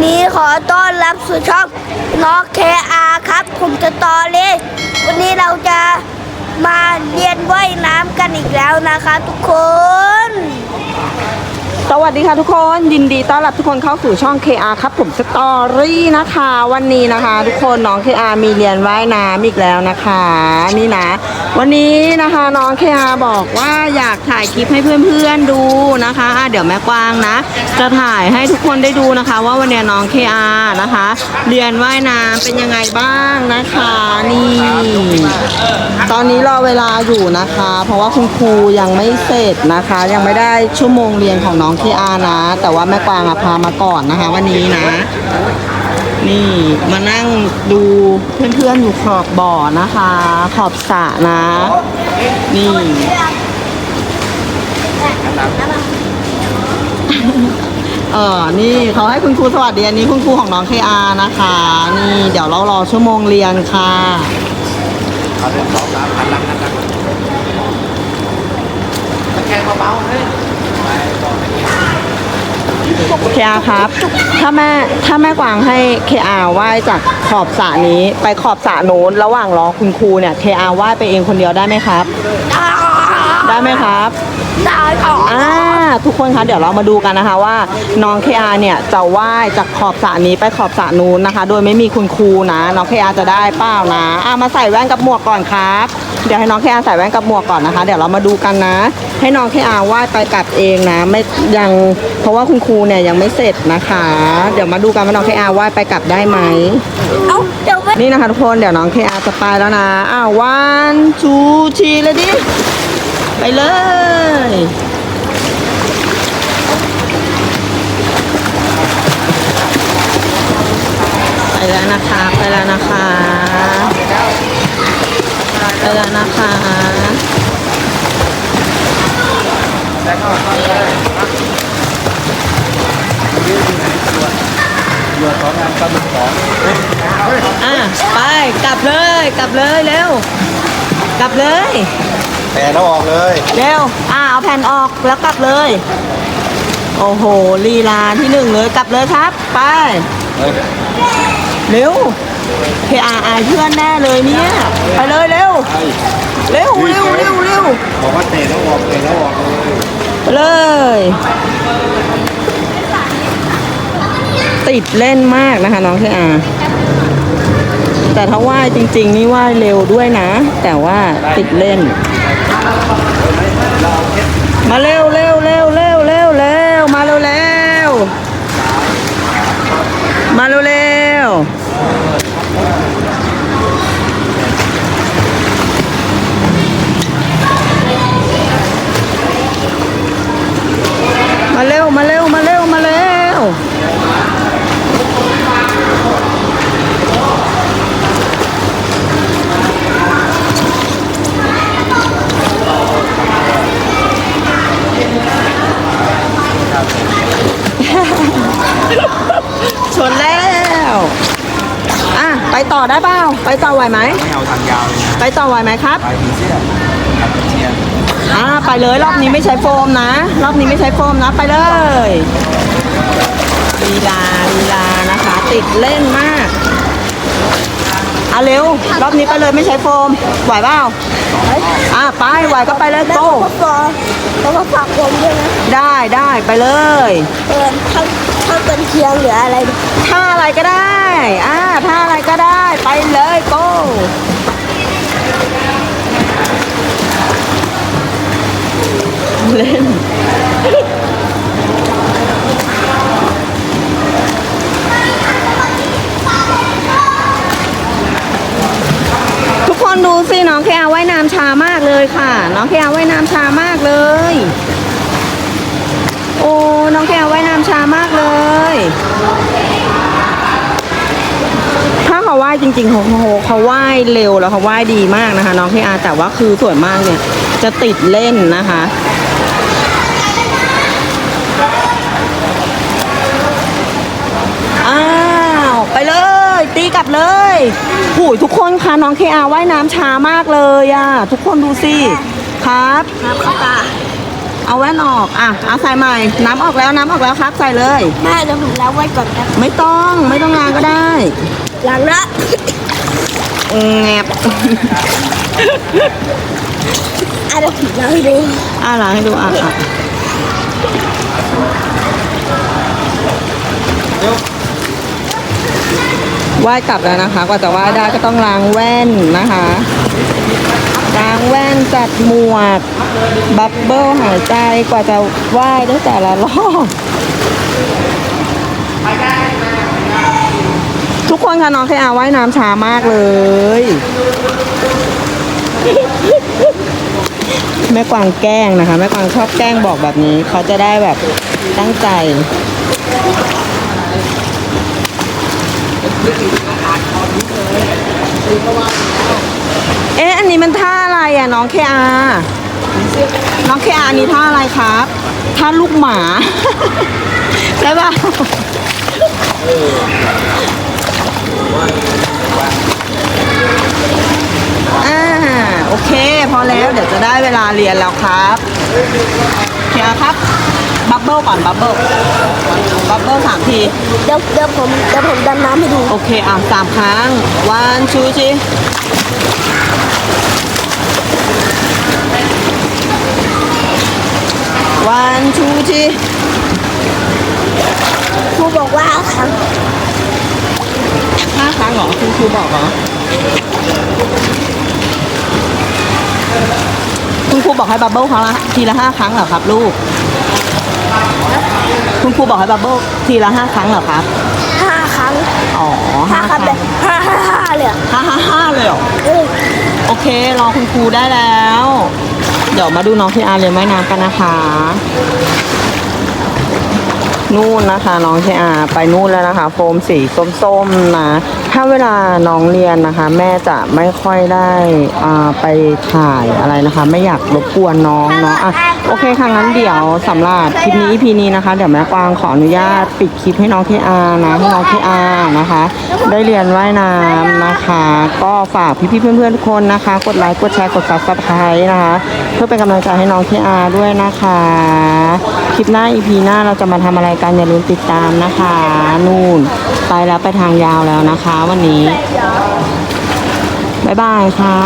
นี้ขอต้อนรับสู่ช่องน้องเคอาครับ ผมจะต่อเลย วันนี้เราจะมาเรียนว่ายน้ำกันอีกแล้วนะคะทุกคน สวัสดีค่ะทุกคนยินดีต้อนรับทุกคนเข้าสู่ช่อง KR ครับผมสตอรี่นะคะ วันนี้นะคะ ทุกคนน้อง KR มีเรียนว่ายน้ำอีกแล้วนะคะ นี่นะ วันนี้นะคะน้อง KR บอกว่าอยากถ่ายคลิปให้เพื่อนๆดูนะคะะเดี๋ยวแม่กวางนะ จะถ่ายให้ทุกคนได้ดูนะคะ ว่าวันนี้น้อง KR นะคะ เรียนว่ายน้ำเป็นยังไงบ้างนะคะนี่ ตอนนี้รอเวลาอยู่นะคะ เพราะว่าคุณครูยังไม่เสร็จนะคะ ยังไม่ได้ชั่วโมงเรียนของน้ององที่อานะ แต่ว่าแม่กวางอะพามาก่อนนะคะ วันนี้นะ นี่มานั่งดูเพื่อนๆอยู่ขอบบ่อนะคะ ขอบสระนะ นี่ เออนี่เขาให้คุณครูสวัสดีอันนี้คุณครูของน้องเคอานะคะ นี่เดี๋ยวเรารอชั่วโมงเรียนค่ะเอาเรื่องสองสามพันลังนะครับตะแคงเบาๆเฮ้ย เคอาครับ ถ้าแม่ถ้าแม่กวางให้เคอาว่ายจากขอบสระนี้ไปขอบสระโน้นระหว่างรอคุณครูเนี่ยเคอาว่ายไปเองคนเดียวได้ไหมครับ ได้ไหมครับ ได้ค่ะ อ่า ทุกคนคะเดี๋ยวเรามาดูกันนะคะว่าน้องเคอาเนี่ยจะว่ายจากขอบสระนี้ไปขอบสระนู้นนะคะ โดยไม่มีคุณครูนะ น้องเคอาจะได้เปล่านะอ่ามาใส่แว่นกับหมวกก่อนครับ เดี๋ยวให้น้องเคอาใส่แว่นกับหมวกก่อนนะคะ เดี๋ยวเรามาดูกันนะ ให้น้องเคอาว่ายไปกลับเองนะไม่ยังเพราะว่าคุณครูเนี่ยยังไม่เสร็จนะคะ เดี๋ยวมาดูกันว่าน้องเคอาว่ายไปกลับได้ไหมเอ้าเดี๋ยวไปนี่นะคะทุกคนเดี๋ยวน้องเคอาจะไปแล้วนะอ้าววันชูชีเลยดิไปเลย แล้วนะคะ ไปแล้วนะคะ ไปแล้วนะคะเหยื่อสองงานปลาหมึกสองอะไปกลับเลยกลับเลยเร็วกลับเลยแผ่แล้วออกเลยเร็วอ่าเอาแผ่นออกแล้วกลับเลย โอ้โหลีลาที่หนึ่งเลยกลับเลยครับ ไป เฮ้ย เร็วเคอาอายเพื่อนแน่เลยเนี่ยไปเลยเร็วเร็วเร็วเร็วเร็วบอกว่าเตะแล้วออกเตะแล้วออกเลยไปเลย ติดเล่นมากนะคะน้องเคอาแต่ถ้าว่ายจริง ๆ นี่ว่ายเร็วด้วยนะ แต่ว่าติดเล่น มาเร็วเร็วเร็วเร็วเร็วเร็วมาเร็วเร็วมาเร็วเร็วมาเร็วมาเร็วมาเร็วมาเร็วชนแล้วอะ ไปต่อได้เปล่าไปต่อไหวไหม ไม่เอาทางยาวเลยนะไปต่อไหวไหมครับ ไปผีเสื้อขับเชียร์อ่าไปเลยรอบนี้ไม่ใช้โฟมนะ รอบนี้ไม่ใช้โฟมนะไปเลยลีลาลีลานะคะ ติดเล่นมากอะเร็ว รอบนี้ไปเลยไม่ใช้โฟมไหวเปล่าอะไปไหวก็ไปเลยแล้วโก้ก็ฟอแล้วก็ฝากผมด้วยนะได้ได้ไปเลย เออถ้าถ้าเป็นเคียงหรืออะไร ท่าอะไรก็ได้อ่าท่าอะไรก็ได้ไปเลยโก้ เล่น ทุกคนดูสิ น้องแคอาว่ายน้ำช้ามากเลยค่ะ น้องแคอาว่ายน้ำช้ามากเลย โอ้ น้องแคอาว่ายน้ำช้ามากเลย เขาว่ายจริงๆเขาเขาเขาว่ายเร็วแล้วเขาว่ายดีมากนะคะ น้องแคอาแต่ว่าคือส่วนมากเนี่ยจะติดเล่นนะคะ อ้าว ไปเลย ตีกลับเลยหูยทุกคนคะน้องเคอาว่ายน้ำช้ามากเลยอะทุกคนดูสิ ครับ ครับเข้าตาอเอาแว่นออกอะเอาใส่ใหม่ น้ำออกแล้วน้ำออกแล้วครับใส่เลยแม่เดี๋ยวผมล้างไว้ก่อนนะไม่ต้องไม่ต้องล้างก็ได้ ล้างละแงบอะเดี๋ยวผมล้างให้ดูอะล้างให้ดูอะอะว่ายกลับแล้วนะคะกว่าจะว่ายได้ก็ต้องล้างแว่นนะคะล้างแว่นจัดหมวก บับเบิ้ลหายใจกว่าจะว่ายได้แต่ละรอบ ทุกคนคะน้องเคอาว่ายน้ำช้ามากเลย แม่กวางแกล้งนะคะ แม่กวางชอบแกล้งบอกแบบนี้ เขาจะได้แบบตั้งใจเอ๊ะอันนี้มันท่าอะไรอะน้องเคอาน้องเคอานนี้ท่าอะไรครับท่าลูกหมา ใช่ป่ะ อ่าโอเค พอแล้วเดี๋ยวจะได้เวลาเรียนแล้วครับเคลียร์ครับบับเบิ้ลก่อนบับเบิ้ลบับเบิ้ลสามที เดี๋ยวเดี๋ยวผมเดี๋ยวผมดำน้ำให้ดู โอเคอะสามครั้ง one two three one two three ครูบอกว่าครั้ง ห้าครั้งเหรอคุณครูบอกเหรอคุณครูบอกให้บับเบิ้ลครั้งละทีละห้าครั้งเหรอครับ ลูก คุณครูบอกให้บับเบิ้ลทีละห้าครั้งเหรอครับห้าครั้งอ๋อห้าห้าคครั้รั้งงแบบห้าห้าห้าเลยอะห้าห้าห้าเลยเหรอเออโอเครอคุณครูได้แล้ว เดี๋ยวมาดูน้องที่อาเรียนว่ายน้ำกันนะคะนู่นนะคะ น้องที่อาไปนู่นแล้วนะคะ โฟมสีส้มๆนะถ้าเวลาน้องเรียนนะคะ แม่จะไม่ค่อยได้อ่าไปถ่ายอะไรนะคะ ไม่อยากรบกวนน้องเนาะอะโอเคค่ะงั้นเดี๋ยวสำหรับคลิปนี้ EP นี้นะคะ เดี๋ยวแม่กวางขออนุญาตปิดคลิปให้น้องที่อานะให้น้องที่อานะคะ ได้เรียนว่ายน้ำนะคะ ก็ฝากพี่ๆเพื่อนๆทุกคนนะคะ กดไลค์กดแชร์กด subscribe นะคะ เพื่อเป็นกำลังใจให้น้องที่อาด้วยนะคะ คลิปหน้า EP หน้าเราจะมาทำอะไรกันอย่าลืมติดตามนะคะ นู่นไปแล้วไปทางยาวแล้วนะคะวันนี้ บ๊ายบายค่ะ